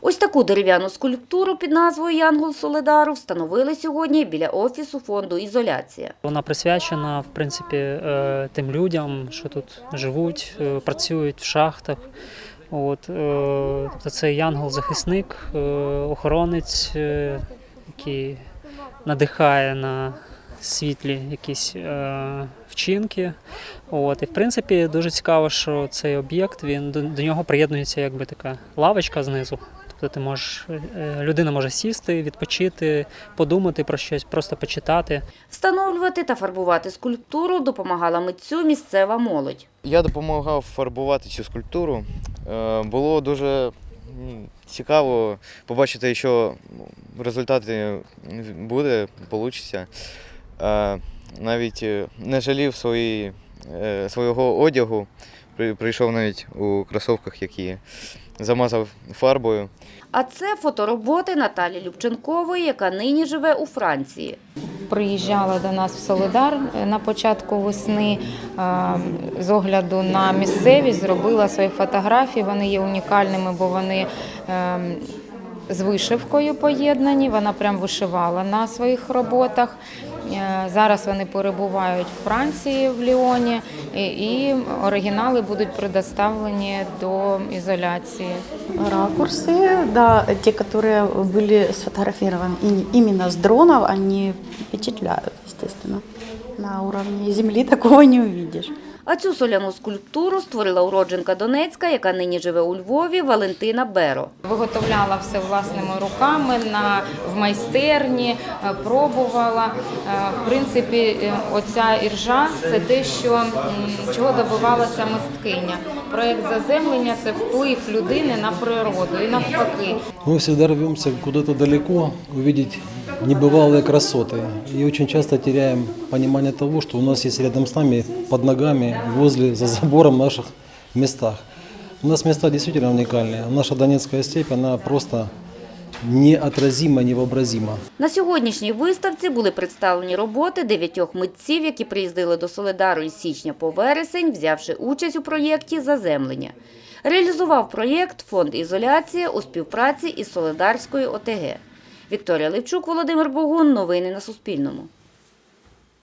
Ось таку дерев'яну скульптуру під назвою Янгол Соледару встановили сьогодні біля офісу фонду «Ізоляція». Вона присвячена в принципі е, тим людям, що тут живуть, е, працюють в шахтах. От, тобто це янгол-захисник, охоронець, який надихає на світлі якісь е, вчинки. От, і в принципі дуже цікаво, що цей об'єкт він до, до нього приєднується якби така лавочка знизу. Тобто ти можеш, е, людина може сісти, відпочити, подумати про щось, просто почитати. Встановлювати та фарбувати скульптуру допомагала митцю місцева молодь. Я допомагав фарбувати цю скульптуру. Е, Було дуже цікаво побачити, що результати буде, вийде. Навіть е, не жалів свої, е, свого одягу. Прийшов навіть у кросовках, які замазав фарбою. А це фотороботи Наталі Любченкової, яка нині живе у Франції. Приїжджала до нас в Солидар е, на початку весни з огляду на місцевість, зробила свої фотографії. Вони є унікальними, бо вони з вишивкою поєднані. Вона прям вишивала на своїх роботах. Е, Зараз вони перебувають в Франції в Ліоні, і- і оригінали будуть предоставлені до ізоляції. Ракурсы, да, те, которые были сфотографированы и- именно с дронов, они впечатляют, естественно. На уровне земли такого не увидишь. А цю соляну скульптуру створила уродженка Донецька, яка нині живе у Львові, Валентина Беро. Виготовляла все власними руками на в майстерні, е, пробувала. Е, В принципі, е, оця іржа це те, що чого добивалася мисткиня. Проект заземлення це вплив людини на природу і навпаки. Мы всегда рвемся куда-то далеко, увидеть небывалые красоты. И очень часто теряем понимание того, что у нас есть рядом с нами, под ногами, возле, за забором наших местах. У нас места действительно уникальные. Наша Донецкая степь, она просто неотразима, невообразима. На сьогоднішній виставці були представлені роботи дев'ятьох митців, які приїздили до Соледару із січня по вересень, взявши участь у проєкті «Заземлення». Реалізував проєкт фонд «Ізоляція» у співпраці із Соледарською ОТГ. Вікторія Левчук, Володимир Богун. Новини на Суспільному.